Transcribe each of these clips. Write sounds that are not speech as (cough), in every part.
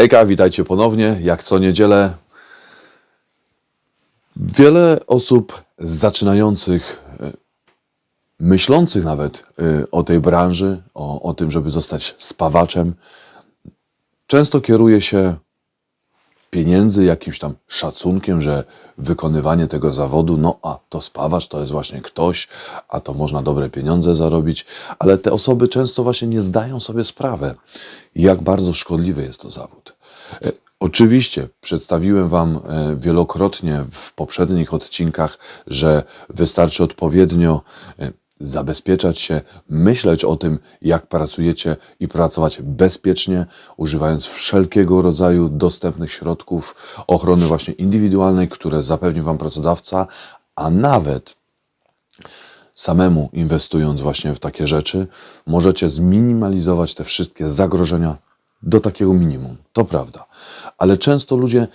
Hejka, witajcie ponownie. Jak co niedzielę. Wiele osób zaczynających, e, myślących nawet e, o tej branży, o, o tym, żeby zostać spawaczem, często kieruje się pieniędzy, jakimś tam szacunkiem, że wykonywanie tego zawodu, no a to spawacz to jest właśnie ktoś, a to można dobre pieniądze zarobić, ale te osoby często właśnie nie zdają sobie sprawy, jak bardzo szkodliwy jest to zawód. E, Oczywiście przedstawiłem Wam e, wielokrotnie w poprzednich odcinkach, że wystarczy odpowiednio e, zabezpieczać się, myśleć o tym, jak pracujecie i pracować bezpiecznie, używając wszelkiego rodzaju dostępnych środków ochrony właśnie indywidualnej, które zapewni Wam pracodawca, a nawet samemu inwestując właśnie w takie rzeczy, możecie zminimalizować te wszystkie zagrożenia do takiego minimum. To prawda. Ale często ludzie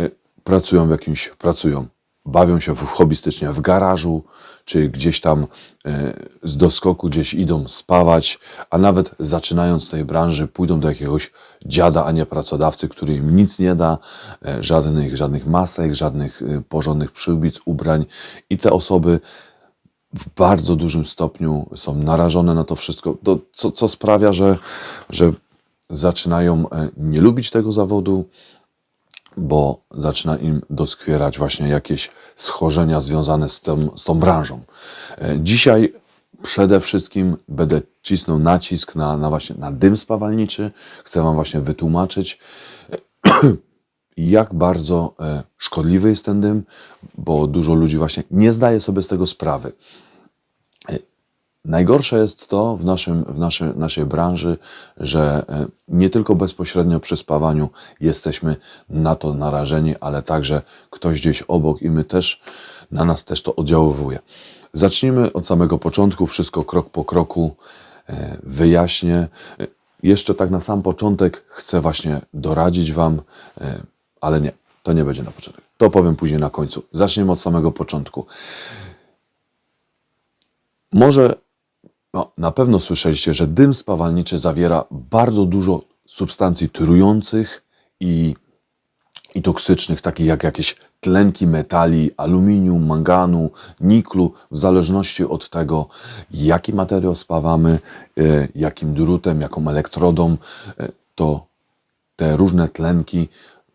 y, pracują w jakimś, pracują, bawią się hobbystycznie w garażu, czy gdzieś tam y, z doskoku gdzieś idą spawać, a nawet zaczynając tej branży pójdą do jakiegoś dziada, a nie pracodawcy, który im nic nie da, y, żadnych, żadnych masek, żadnych y, porządnych przyłbic, ubrań. I te osoby w bardzo dużym stopniu są narażone na to wszystko, to, co, co sprawia, że, że zaczynają e, nie lubić tego zawodu, bo zaczyna im doskwierać właśnie jakieś schorzenia związane z tą, z tą branżą. E, Dzisiaj przede wszystkim będę cisnął nacisk na, na właśnie na dym spawalniczy. Chcę Wam właśnie wytłumaczyć, (clears throat) jak bardzo e, szkodliwy jest ten dym, bo dużo ludzi właśnie nie zdaje sobie z tego sprawy. Najgorsze jest to w, naszym, w naszej, branży, że e, nie tylko bezpośrednio przy spawaniu jesteśmy na to narażeni, ale także ktoś gdzieś obok i my też, na nas też to oddziaływuje. Zacznijmy od samego początku, wszystko krok po kroku e, wyjaśnię. E, Jeszcze tak na sam początek chcę właśnie doradzić Wam, ale nie, to nie będzie na początek. To powiem później na końcu. Zaczniemy od samego początku. Może no, na pewno słyszeliście, że dym spawalniczy zawiera bardzo dużo substancji trujących i, i toksycznych, takich jak jakieś tlenki metali, aluminium, manganu, niklu, w zależności od tego, jaki materiał spawamy, e, jakim drutem, jaką elektrodą, e, to te różne tlenki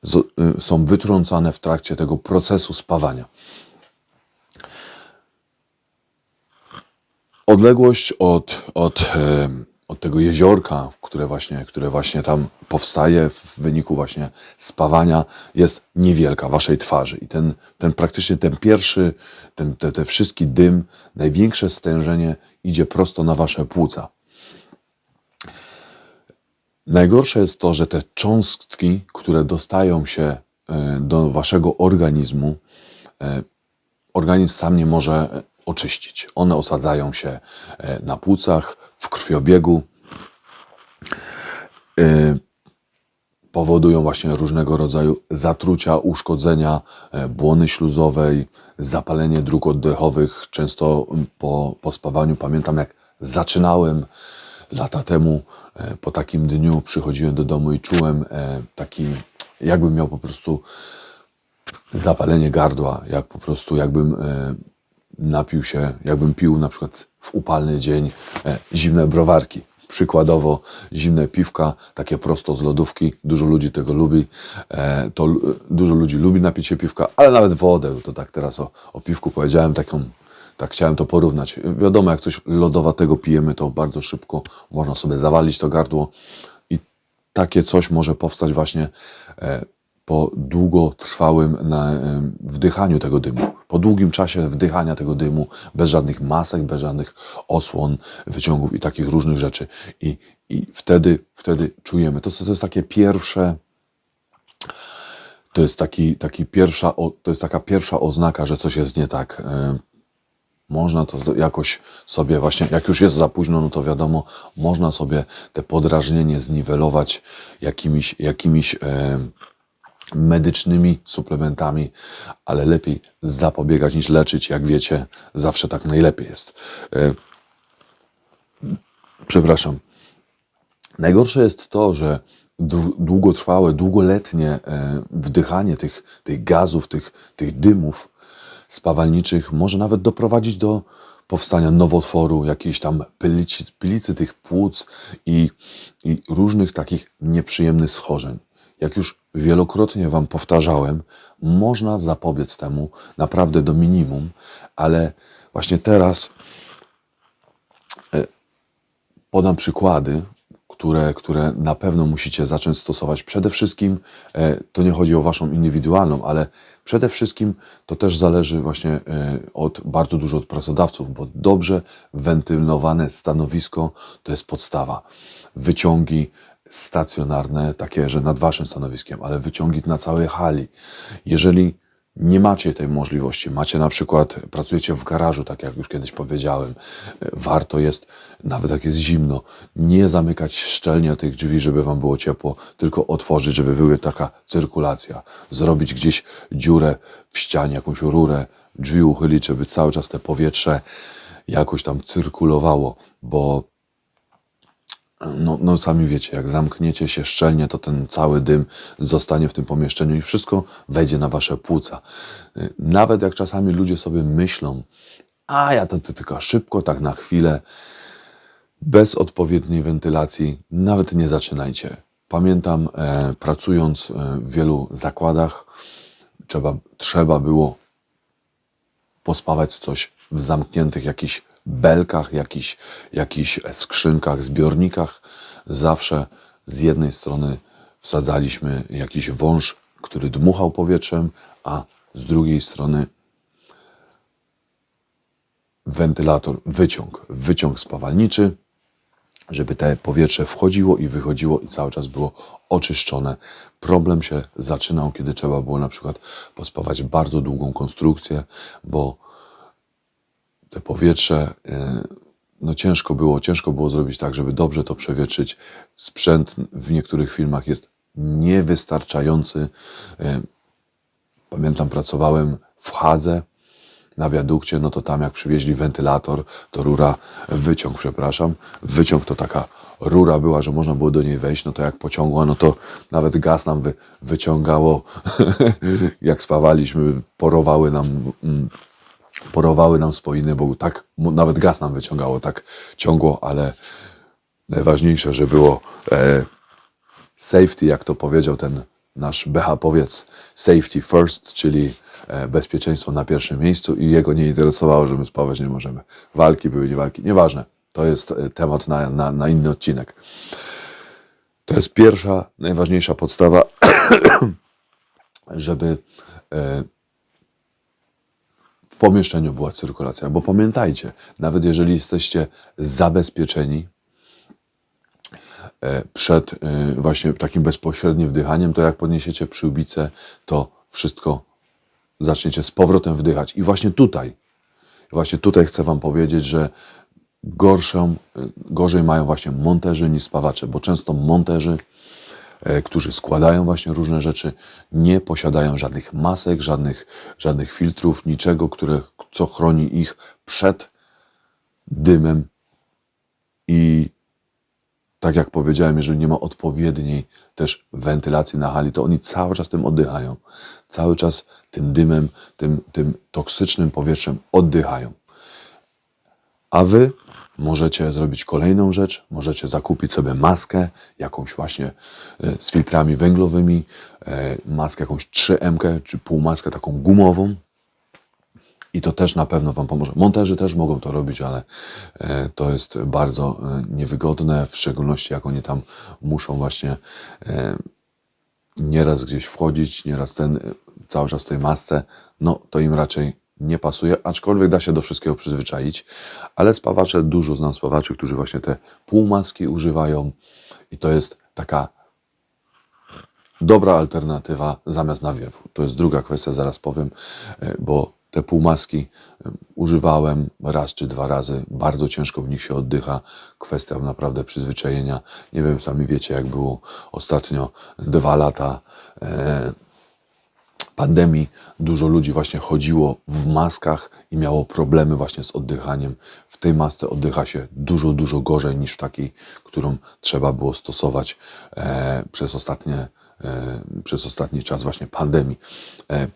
e, są wytrącane w trakcie tego procesu spawania. Odległość od, od, em, od tego jeziorka, które właśnie, które właśnie tam powstaje w wyniku właśnie spawania, jest niewielka waszej twarzy. I ten, ten praktycznie ten pierwszy, ten, te, te wszystki dym, największe stężenie idzie prosto na wasze płuca. Najgorsze jest to, że te cząstki, które dostają się e, do waszego organizmu, e, organizm sam nie może e, oczyścić. One osadzają się e, na płucach, w krwiobiegu, e, powodują właśnie różnego rodzaju zatrucia, uszkodzenia e, błony śluzowej, zapalenie dróg oddechowych. Często po, po spawaniu pamiętam, jak zaczynałem lata temu, po takim dniu przychodziłem do domu i czułem taki, jakbym miał po prostu zapalenie gardła, jak po prostu jakbym napił się, jakbym pił na przykład w upalny dzień e, zimne browarki. Przykładowo zimne piwka, takie prosto z lodówki. Dużo ludzi tego lubi. E, to dużo ludzi lubi napić się piwka, ale nawet wodę. To tak teraz o, o piwku powiedziałem, taką, tak chciałem to porównać. Wiadomo, jak coś lodowatego pijemy, to bardzo szybko można sobie zawalić to gardło i takie coś może powstać właśnie e, po długotrwałym wdychaniu tego dymu. Po długim czasie wdychania tego dymu, bez żadnych masek, bez żadnych osłon, wyciągów i takich różnych rzeczy. I, i wtedy, wtedy czujemy. To, to jest takie pierwsze, to jest, taki, taki pierwsza, to jest taka pierwsza oznaka, że coś jest nie tak. Em, można to jakoś sobie właśnie, jak już jest za późno, no to wiadomo, można sobie te podrażnienie zniwelować jakimiś, jakimiś em, medycznymi suplementami, ale lepiej zapobiegać niż leczyć, jak wiecie, zawsze tak najlepiej jest. E, Przepraszam. Najgorsze jest to, że dłu- długotrwałe, długoletnie e, wdychanie tych, tych gazów, tych, tych dymów spawalniczych może nawet doprowadzić do powstania nowotworu, jakiejś tam pylicy, pylicy tych płuc i, i różnych takich nieprzyjemnych schorzeń. Jak już wielokrotnie Wam powtarzałem, można zapobiec temu naprawdę do minimum, ale właśnie teraz podam przykłady, które, które na pewno musicie zacząć stosować. Przede wszystkim e, to nie chodzi o Waszą indywidualną, ale przede wszystkim to też zależy właśnie e, od bardzo dużo od pracodawców, bo dobrze wentylowane stanowisko to jest podstawa. Wyciągi stacjonarne, takie, że nad Waszym stanowiskiem, ale wyciągi na całej hali. Jeżeli nie macie tej możliwości, macie na przykład, pracujecie w garażu, tak jak już kiedyś powiedziałem, warto jest, nawet jak jest zimno, nie zamykać szczelnie tych drzwi, żeby Wam było ciepło, tylko otworzyć, żeby była taka cyrkulacja. Zrobić gdzieś dziurę w ścianie, jakąś rurę, drzwi uchylić, żeby cały czas te powietrze jakoś tam cyrkulowało, bo no, no sami wiecie, jak zamkniecie się szczelnie, to ten cały dym zostanie w tym pomieszczeniu i wszystko wejdzie na wasze płuca. Nawet jak czasami ludzie sobie myślą, a ja to, to tylko szybko, tak na chwilę, bez odpowiedniej wentylacji, nawet nie zaczynajcie. Pamiętam, e, pracując e, w wielu zakładach, trzeba, trzeba było pospawać coś w zamkniętych jakichś belkach, jakichś, jakichś skrzynkach, zbiornikach. Zawsze z jednej strony wsadzaliśmy jakiś wąż, który dmuchał powietrzem, a z drugiej strony wentylator, wyciąg, wyciąg spawalniczy, żeby te powietrze wchodziło i wychodziło i cały czas było oczyszczone. Problem się zaczynał, kiedy trzeba było na przykład pospawać bardzo długą konstrukcję, bo te powietrze, e, no ciężko było, ciężko było zrobić tak, żeby dobrze to przewietrzyć. Sprzęt w niektórych filmach jest niewystarczający. E, Pamiętam, pracowałem w Hadze na wiadukcie, no to tam jak przywieźli wentylator, to rura, wyciąg, przepraszam, wyciąg to taka rura była, że można było do niej wejść, no to jak pociągła, no to nawet gaz nam wy, wyciągało, (laughs) jak spawaliśmy, porowały nam, mm, porowały nam spoiny, bo tak, nawet gaz nam wyciągało, tak ciągło, ale najważniejsze, że było e, safety, jak to powiedział ten nasz BH-powiec, safety first, czyli e, bezpieczeństwo na pierwszym miejscu i jego nie interesowało, że my spawać nie możemy. Walki były, nie walki, nieważne. To jest e, temat na, na, na inny odcinek. To jest pierwsza, najważniejsza podstawa, (coughs) żeby e, w pomieszczeniu była cyrkulacja. Bo pamiętajcie, nawet jeżeli jesteście zabezpieczeni, e, przed e, właśnie takim bezpośrednim wdychaniem, to jak podniesiecie przyłbicę, to wszystko zaczniecie z powrotem wdychać. I właśnie tutaj, właśnie tutaj chcę Wam powiedzieć, że gorszą, e, gorzej mają właśnie monterzy niż spawacze, bo często monterzy, którzy składają właśnie różne rzeczy, nie posiadają żadnych masek, żadnych, żadnych filtrów, niczego, które, co chroni ich przed dymem i tak jak powiedziałem, jeżeli nie ma odpowiedniej też wentylacji na hali, to oni cały czas tym oddychają. Cały czas tym dymem, tym, tym toksycznym powietrzem oddychają. A wy możecie zrobić kolejną rzecz, możecie zakupić sobie maskę, jakąś właśnie e, z filtrami węglowymi, e, maskę jakąś 3M czy półmaskę taką gumową, i to też na pewno Wam pomoże. Monterzy też mogą to robić, ale e, to jest bardzo niewygodne, w szczególności jak oni tam muszą właśnie nieraz gdzieś wchodzić, nieraz ten cały czas w tej masce, no to im raczej nie pasuje, aczkolwiek da się do wszystkiego przyzwyczaić, ale spawacze, dużo znam spawaczy, którzy właśnie te półmaski używają i to jest taka dobra alternatywa zamiast nawiewu. To jest druga kwestia, zaraz powiem, e, bo te półmaski e, używałem raz czy dwa razy. Bardzo ciężko w nich się oddycha. Kwestia naprawdę przyzwyczajenia. Nie wiem, sami wiecie, jak było ostatnio dwa lata. E, pandemii dużo ludzi właśnie chodziło w maskach i miało problemy właśnie z oddychaniem. W tej masce oddycha się dużo, dużo gorzej niż w takiej, którą trzeba było stosować e, przez, ostatnie, e, przez ostatni czas właśnie pandemii. E,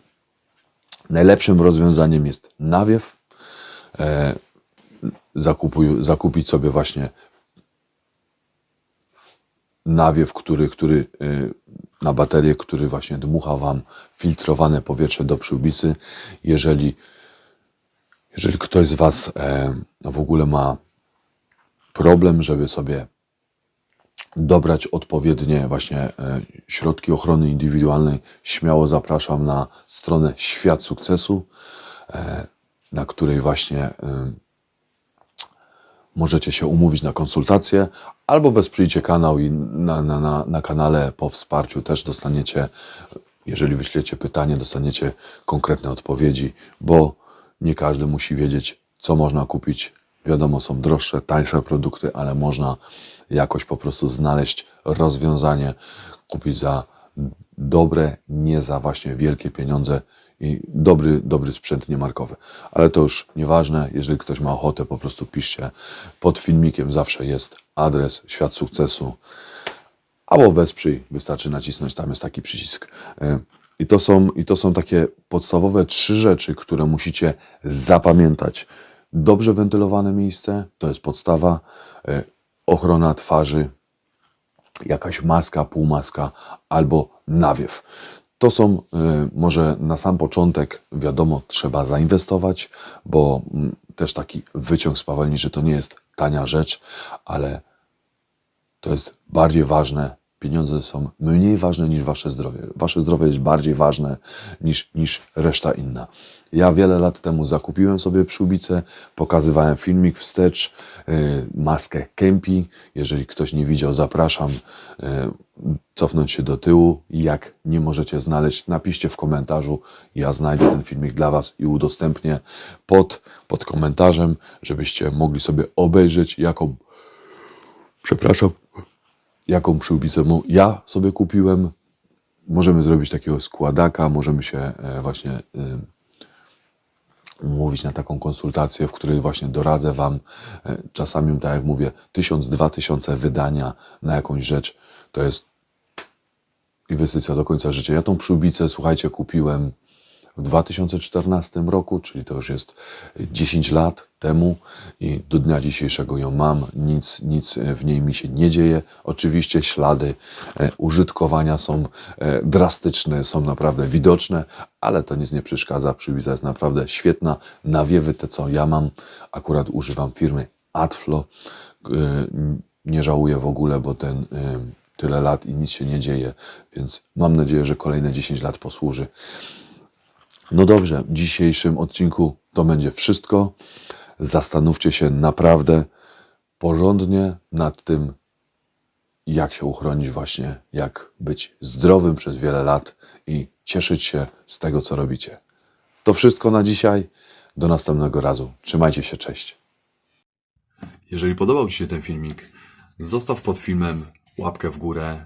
najlepszym rozwiązaniem jest nawiew. E, zakupuj, zakupić sobie właśnie nawiew, który, który y, na baterię, który właśnie dmucha Wam filtrowane powietrze do przyłbicy. Jeżeli, jeżeli ktoś z Was e, w ogóle ma problem, żeby sobie dobrać odpowiednie właśnie e, środki ochrony indywidualnej, śmiało zapraszam na stronę Świat Sukcesu, e, na której właśnie możecie się umówić na konsultację, albo wesprzyjcie kanał i na, na, na, na kanale po wsparciu też dostaniecie, jeżeli wyślecie pytanie, dostaniecie konkretne odpowiedzi, bo nie każdy musi wiedzieć, co można kupić. Wiadomo, są droższe, tańsze produkty, ale można jakoś po prostu znaleźć rozwiązanie, kupić za dobre, nie za właśnie wielkie pieniądze i dobry, dobry sprzęt niemarkowy. Ale to już nieważne, jeżeli ktoś ma ochotę, po prostu piszcie. Pod filmikiem zawsze jest adres Świat Sukcesu albo wesprzyj, wystarczy nacisnąć, tam jest taki przycisk. E, I to są, i to są takie podstawowe trzy rzeczy, które musicie zapamiętać. Dobrze wentylowane miejsce, to jest podstawa, e, ochrona twarzy, jakaś maska, półmaska albo nawiew. To są y, może na sam początek, wiadomo, trzeba zainwestować, bo mm, też taki wyciąg spawalniczy to nie jest tania rzecz, ale to jest bardziej ważne. Pieniądze są mniej ważne niż wasze zdrowie. Wasze zdrowie jest bardziej ważne niż, niż reszta inna. Ja wiele lat temu zakupiłem sobie przyłbicę, pokazywałem filmik wstecz, yy, maskę Kempi. Jeżeli ktoś nie widział, zapraszam. Yy, cofnąć się do tyłu. Jak nie możecie znaleźć, napiszcie w komentarzu. Ja znajdę ten filmik dla Was i udostępnię pod, pod komentarzem, żebyście mogli sobie obejrzeć, jaką, przepraszam, jaką przyłbicę ja sobie kupiłem. Możemy zrobić takiego składaka, możemy się e, właśnie e, umówić na taką konsultację, w której właśnie doradzę Wam. e, Czasami, tak jak mówię, tysiąc, dwa tysiące wydania na jakąś rzecz to jest inwestycja do końca życia. Ja tą przyłbicę, słuchajcie, kupiłem w 2014 roku, czyli to już jest 10 lat temu i do dnia dzisiejszego ją mam. Nic, nic w niej mi się nie dzieje. Oczywiście ślady e, użytkowania są e, drastyczne, są naprawdę widoczne, ale to nic nie przeszkadza. Przyłbica jest naprawdę świetna. Nawiewy te, co ja mam, akurat używam firmy Adflo. E, Nie żałuję w ogóle, bo ten tyle lat i nic się nie dzieje, więc mam nadzieję, że kolejne 10 lat posłuży. No dobrze, w dzisiejszym odcinku to będzie wszystko. Zastanówcie się naprawdę porządnie nad tym, jak się uchronić właśnie, jak być zdrowym przez wiele lat i cieszyć się z tego, co robicie. To wszystko na dzisiaj. Do następnego razu. Trzymajcie się, cześć. Jeżeli podobał Ci się ten filmik, zostaw pod filmem łapkę w górę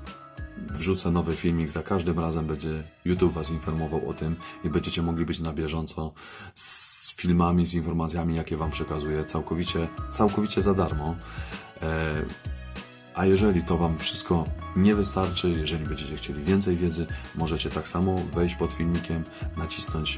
wrzucę nowy filmik, za każdym razem będzie YouTube Was informował o tym i będziecie mogli być na bieżąco z filmami, z informacjami, jakie Wam przekazuję, całkowicie, całkowicie za darmo. E, a jeżeli to Wam wszystko nie wystarczy, jeżeli będziecie chcieli więcej wiedzy, możecie tak samo wejść pod filmikiem, nacisnąć